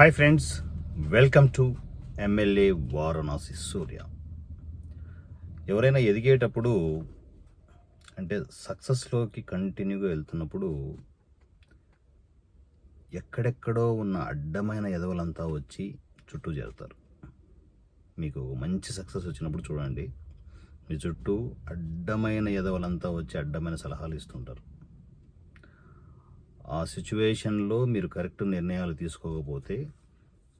Hi friends welcome to MLA Varanasi Surya ఎవరైనా ఎదిగేటప్పుడు అంటే సక్సెస్లోకి కంటిన్యూగా వెళ్తున్నప్పుడు ఎక్కడెక్కడో ఉన్న అడ్డమైన ఎదవలంతా వచ్చి చుట్టూ చేరుతారు. మీకు మంచి సక్సెస్ వచ్చినప్పుడు చూడండి. మీ చుట్టూ అడ్డమైన ఎదవలంతా వచ్చి అడ్డమైన సలహాలు ఇస్తుంటారు. ఆ సిచ్యువేషన్లో మీరు కరెక్ట్ నిర్ణయాలు తీసుకోకపోతే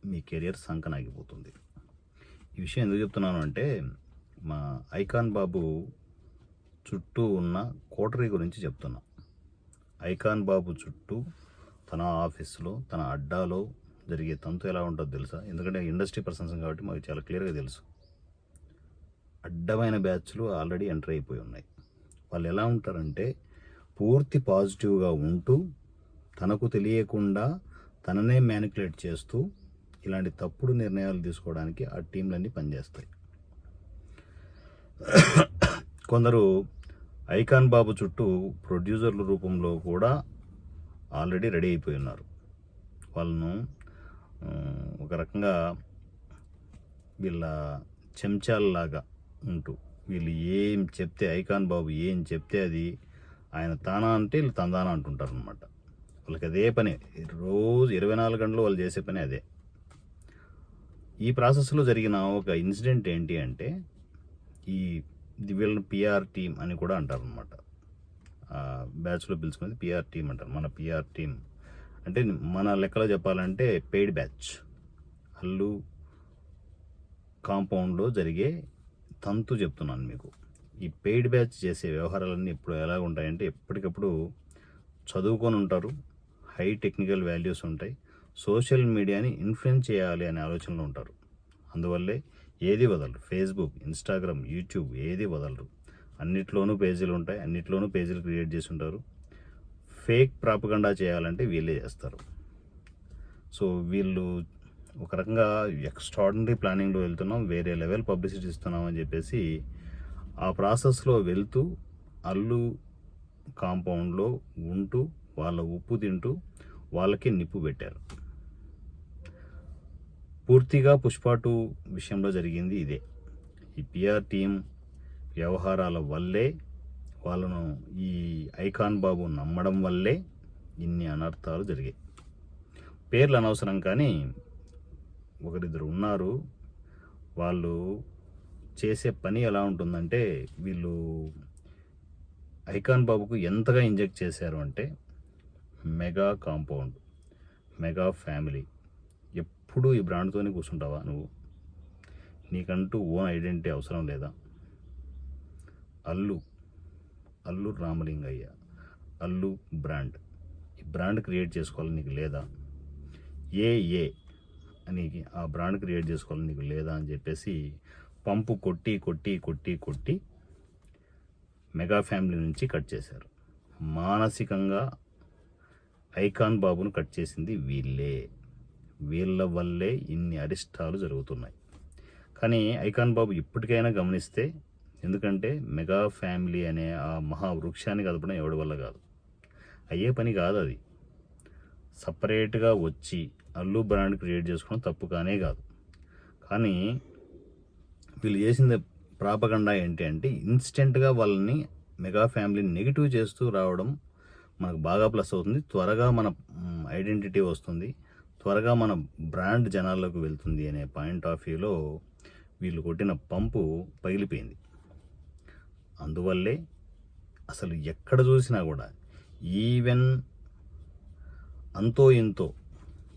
మీ కెరియర్ సంకనాగిపోతుంది. ఈ విషయం ఎందుకు చెప్తున్నాను అంటే మా ఐకాన్ బాబు చుట్టూ ఉన్న కోటరీ గురించి చెప్తున్నా. ఐకాన్ బాబు చుట్టూ తన ఆఫీస్లో తన అడ్డాలో జరిగే తంతు ఎలా ఉంటుందో తెలుసా? ఎందుకంటే ఇండస్ట్రీ పర్సన్స్ కాబట్టి మాకు చాలా క్లియర్గా తెలుసు. అడ్డమైన బ్యాచ్లు ఆల్రెడీ ఎంటర్ అయిపోయి ఉన్నాయి. వాళ్ళు ఎలా ఉంటారంటే పూర్తి పాజిటివ్గా ఉంటూ తనకు తెలియకుండా తననే మ్యానిపులేట్ చేస్తూ ఇలాంటి తప్పుడు నిర్ణయాలు తీసుకోవడానికి ఆ టీంలన్నీ పనిచేస్తాయి. కొందరు ఐకాన్ బాబు చుట్టూ ప్రొడ్యూసర్ల రూపంలో కూడా ఆల్రెడీ రెడీ అయిపోయి ఉన్నారు. వాళ్ళను ఒక రకంగా వీళ్ళ చెంచాలలాగా ఉంటూ వీళ్ళు ఏం చెప్తే ఐకాన్ బాబు ఏం చెప్తే అది ఆయన తానా అంటే వీళ్ళు తందానా అంటుంటారు అనమాట వాళ్ళకి అదే పని. రోజు ఇరవై నాలుగు గంటలు వాళ్ళు చేసే పని అదే. ఈ ప్రాసెస్లో జరిగిన ఒక ఇన్సిడెంట్ ఏంటి అంటే ఈ వీళ్ళని పిఆర్ టీమ్ అని కూడా అంటారు అనమాట బ్యాచ్లో పిలుచుకునేది పిఆర్ టీమ్ అంటారు. మన పిఆర్ టీమ్. అంటే మన లెక్కలో చెప్పాలంటే పెయిడ్ బ్యాచ్. అల్లు కాంపౌండ్లో జరిగే తంతు చెప్తున్నాను మీకు. ఈ పెయిడ్ బ్యాచ్ చేసే వ్యవహారాలన్నీ ఇప్పుడు ఎలా ఉంటాయంటే ఎప్పటికప్పుడు చదువుకొని ఉంటారు. హై టెక్నికల్ వాల్యూస్ ఉంటాయి. సోషల్ మీడియాని ఇన్ఫ్లుయెన్స్ చేయాలి అనే ఆలోచనలో ఉంటారు. అందువల్లే ఏది వదలరు? ఫేస్బుక్ ఇన్స్టాగ్రామ్ యూట్యూబ్ ఏది వదలరు? అన్నిట్లోనూ పేజీలు ఉంటాయి. అన్నిట్లోనూ పేజీలు క్రియేట్ చేసి ఉంటారు. ఫేక్ ప్రాపగండా చేయాలంటే వీళ్ళే చేస్తారు. సో వీళ్ళు ఒక రకంగా ఎక్స్ట్రాడినరీ ప్లానింగ్లో వెళ్తున్నాం. వేరే లెవెల్ పబ్లిసిటీ ఇస్తున్నాం అని చెప్పేసి ఆ ప్రాసెస్లో వెళ్తూ అల్లు కాంపౌండ్లో ఉంటూ వాళ్ళ ఉప్పు తింటూ వాళ్ళకి నిప్పు పెట్టారు. పూర్తిగా పుష్ప టూ విషయంలో జరిగింది ఇదే. ఈ పిఆర్ టీం వ్యవహారాల వల్లే వాళ్ళను ఈ ఐకాన్ బాబు నమ్మడం వల్లే ఇన్ని అనర్థాలు జరిగాయి. పేర్లు అనవసరం కానీ ఒకరిద్దరు ఉన్నారు. వాళ్ళు చేసే పని ఎలా ఉంటుందంటే వీళ్ళు ఐకాన్ బాబుకు ఎంతగా ఇంజెక్ట్ చేశారు అంటే మెగా కాంపౌండ్ మెగా ఫ్యామిలీ. ఎప్పుడూ ఈ బ్రాండ్తోనే కూర్చుంటావా నువ్వు? నీకంటూ ఓన్ ఐడెంటిటీ అవసరం లేదా? అల్లు అల్లు రామలింగయ్య అల్లు బ్రాండ్. ఈ బ్రాండ్ క్రియేట్ చేసుకోవాలని నీకు లేదా? ఏ ఏ అని ఆ బ్రాండ్ క్రియేట్ చేసుకోవాలని నీకు లేదా అని చెప్పేసి పంపు కొట్టి కొట్టి కొట్టి కొట్టి మెగా ఫ్యామిలీ నుంచి కట్ చేశారు. మానసికంగా ఐకాన్ బాబును కట్ చేసింది వీళ్ళే. వీళ్ళ వల్లే ఇన్ని అరిష్టాలు జరుగుతున్నాయి. కానీ ఐకాన్ బాబు ఇప్పటికైనా గమనిస్తే ఎందుకంటే మెగా ఫ్యామిలీ అనే ఆ మహావృక్షాన్ని కదపడం ఎవడి వల్ల కాదు. అయ్యే పని కాదు అది. సపరేట్గా వచ్చి అల్లు బ్రాండ్ క్రియేట్ చేసుకోవడం తప్పు కానే కాదు. కానీ వీళ్ళు చేసిన ప్రాపగండా ఏంటి అంటే ఇన్స్టెంట్గా వాళ్ళని మెగా ఫ్యామిలీని నెగిటివ్ చేస్తూ రావడం మనకు బాగా ప్లస్ అవుతుంది. త్వరగా మన ఐడెంటిటీ వస్తుంది. త్వరగా మన బ్రాండ్ జనాల్లోకి వెళ్తుంది అనే పాయింట్ ఆఫ్ వ్యూలో వీళ్ళు కొట్టిన పంపు పగిలిపోయింది. అందువల్లే అసలు ఎక్కడ చూసినా కూడా ఈవెన్ అంతో ఇంతో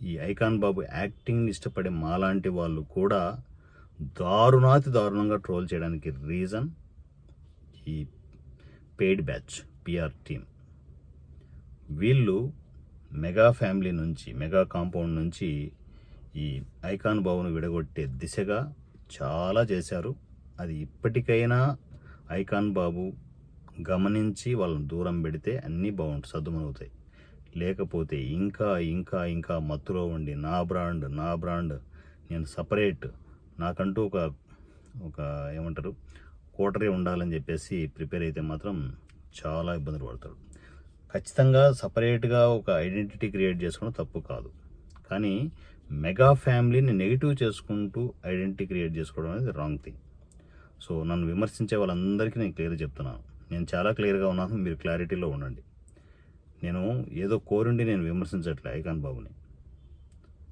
ఈ ఐకాన్ బాబు యాక్టింగ్ని ఇష్టపడే మాలాంటి వాళ్ళు కూడా దారుణాతి దారుణంగా ట్రోల్ చేయడానికి రీజన్ ఈ పెయిడ్ బ్యాచ్ పిఆర్ టీమ్. వీళ్ళు మెగా ఫ్యామిలీ నుంచి మెగా కాంపౌండ్ నుంచి ఈ ఐకాన్ బాబును విడగొట్టే దిశగా చాలా చేశారు. అది ఇప్పటికైనా ఐకాన్ బాబు గమనించి వాళ్ళని దూరం పెడితే అన్నీ బాగుంటుంది సర్దుమనవుతాయి లేకపోతే ఇంకా ఇంకా ఇంకా మత్తులో ఉండి నా బ్రాండ్ నా బ్రాండ్ నేను సపరేట్ నాకంటూ ఒక ఒక ఏమంటారు కోటరీ ఉండాలని చెప్పేసి ప్రిపేర్ అయితే మాత్రం చాలా ఇబ్బందులు పడతాడు. ఖచ్చితంగా సపరేట్గా ఒక ఐడెంటిటీ క్రియేట్ చేసుకోవడం తప్పు కాదు. కానీ మెగా ఫ్యామిలీని నెగిటివ్ చేసుకుంటూ ఐడెంటిటీ క్రియేట్ చేసుకోవడం అనేది రాంగ్ థింగ్. సో నన్ను విమర్శించే వాళ్ళందరికీ నేను క్లియర్ చెప్తున్నాను. నేను చాలా క్లియర్గా ఉన్నాను మీరు క్లారిటీలో ఉండండి. నేను ఏదో కోరుండి నేను విమర్శించట్లే ఐకాన్ బాబుని.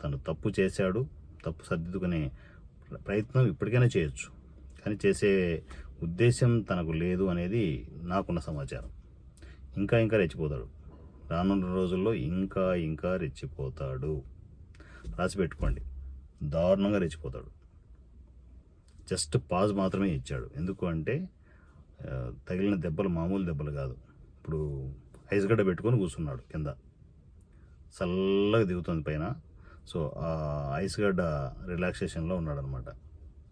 తను తప్పు చేశాడు తప్పు సర్దిద్దుకునే ప్రయత్నం ఇప్పటికైనా చేయొచ్చు. కానీ చేసే ఉద్దేశం తనకు లేదు అనేది నాకున్న సమాచారం. ఇంకా ఇంకా రెచ్చిపోతాడు. రానున్న రోజుల్లో ఇంకా ఇంకా రెచ్చిపోతాడు. రాసి పెట్టుకోండి. దారుణంగా రెచ్చిపోతాడు. జస్ట్ పాజ్ మాత్రమే ఇచ్చాడు. ఎందుకు అంటే తగిలిన దెబ్బలు మామూలు దెబ్బలు కాదు. ఇప్పుడు ఐస్ గడ్డ పెట్టుకొని కూర్చున్నాడు కింద. చల్లగా దిగుతుంది పైన. సో ఆ ఐస్ గడ్డ రిలాక్సేషన్లో ఉన్నాడనమాట.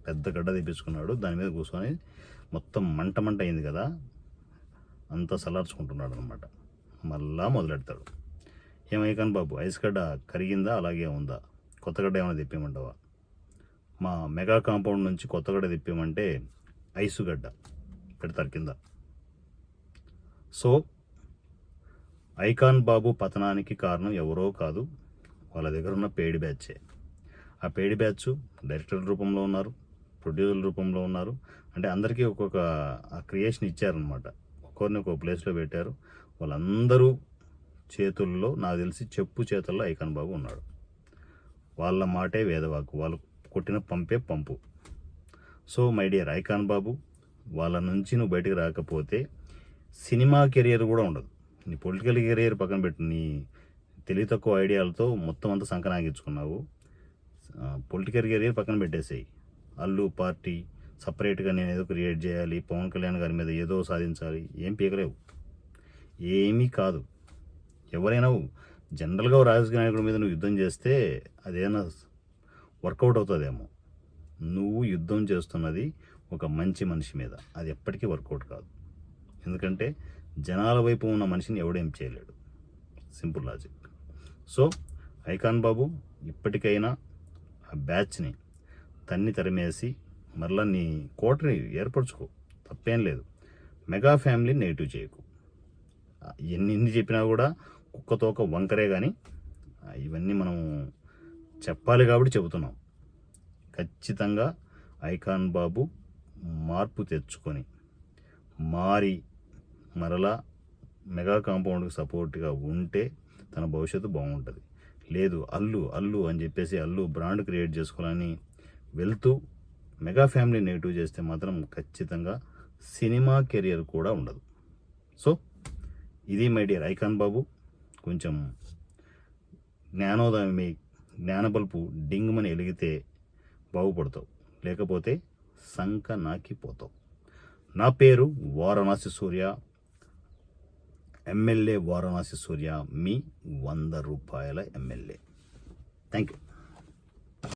పెద్ద గడ్డ తెప్పించుకున్నాడు. దాని మీద కూర్చొని మొత్తం మంట మంట అయింది కదా. అంతా సలార్చుకుంటున్నాడు అనమాట మళ్ళా మొదలెడతాడు. ఏమైకాన్ బాబు ఐస్ గడ్డ కరిగిందా అలాగే ఉందా? కొత్తగడ్డ ఏమైనా తెప్పిమంటావా? మా మెగా కాంపౌండ్ నుంచి కొత్తగడ్డ తెప్పిమంటే ఐసుగడ్డ ఐసు గడ్డ పెడతారు కింద. సో ఐకాన్ బాబు పతనానికి కారణం ఎవరో కాదు వాళ్ళ దగ్గర ఉన్న పేడి బ్యాచే. ఆ పేడి బ్యాచ్ డైరెక్టర్ రూపంలో ఉన్నారు ప్రొడ్యూసర్ రూపంలో ఉన్నారు అంటే అందరికీ ఒక్కొక్క ఆ క్రియేషన్ ఇచ్చారనమాట. ఒక్కొరిని ఒక ప్లేస్లో పెట్టారు. వాళ్ళందరూ చేతుల్లో నాకు తెలిసి చెప్పు చేతుల్లో ఐకాన్ బాబు ఉన్నాడు. వాళ్ళ మాటే వేదవాకు వాళ్ళు కొట్టిన పంపే పంపు. సో మై డియర్ ఐకాన్ బాబు వాళ్ళ నుంచి నువ్వు బయటకు రాకపోతే సినిమా కెరియర్ కూడా ఉండదు. నీ పొలిటికల్ కెరియర్ పక్కన పెట్టు నీ తెలివి తక్కువ ఐడియాలతో మొత్తం అంతా సంకనాగించుకున్నావు. పొలిటికల్ కెరియర్ పక్కన పెట్టేసేయి. అల్లు పార్టీ సపరేట్గా నేను ఏదో క్రియేట్ చేయాలి పవన్ కళ్యాణ్ గారి మీద ఏదో సాధించాలి ఏం పీకలేవు. ఏమీ కాదు. ఎవరైనా జనరల్గా రాజకీయ నాయకుడి మీద నువ్వు యుద్ధం చేస్తే అదేనా వర్కౌట్ అవుతుందేమో. నువ్వు యుద్ధం చేస్తున్నది ఒక మంచి మనిషి మీద. అది ఎప్పటికీ వర్కౌట్ కాదు. ఎందుకంటే జనాల వైపు ఉన్న మనిషిని ఎవడేం చేయలేడు. Simple logic. సో ఐకాన్ బాబు ఇప్పటికైనా ఆ బ్యాచ్ని తన్ని తరిమేసి మరలా నీ కోటని ఏర్పరచుకో. తప్పేం లేదు. మెగా ఫ్యామిలీ నెగిటివ్ చేయకు. ఎన్ని ఎన్ని చెప్పినా కూడా కుక్కతోక వంకరే కానీ ఇవన్నీ మనం చెప్పాలి కాబట్టి చెబుతున్నాం. ఖచ్చితంగా ఐకాన్ బాబు మార్పు తెచ్చుకొని మారి మరలా మెగా కాంపౌండ్కి సపోర్ట్గా ఉంటే తన భవిష్యత్తు బాగుంటుంది. లేదు అల్లు అల్లు అని చెప్పేసి అల్లు బ్రాండ్ క్రియేట్ చేసుకోవాలని వెళ్తూ మెగా ఫ్యామిలీ నెగిటివ్ చేస్తే మాత్రం ఖచ్చితంగా సినిమా కెరియర్ కూడా ఉండదు. సో ఇది మై డియర్ ఐకాన్ బాబు. కొంచెం జ్ఞానోదయం మీ జ్ఞానబల్పు డింగుమని ఎలిగితే బాగుపడతావు. లేకపోతే సంక నాకిపోతావు. నా పేరు వారణాసి సూర్య. ఎమ్మెల్యే వారణాసి సూర్య. మీ వంద రూపాయల ఎమ్మెల్యే. Thank you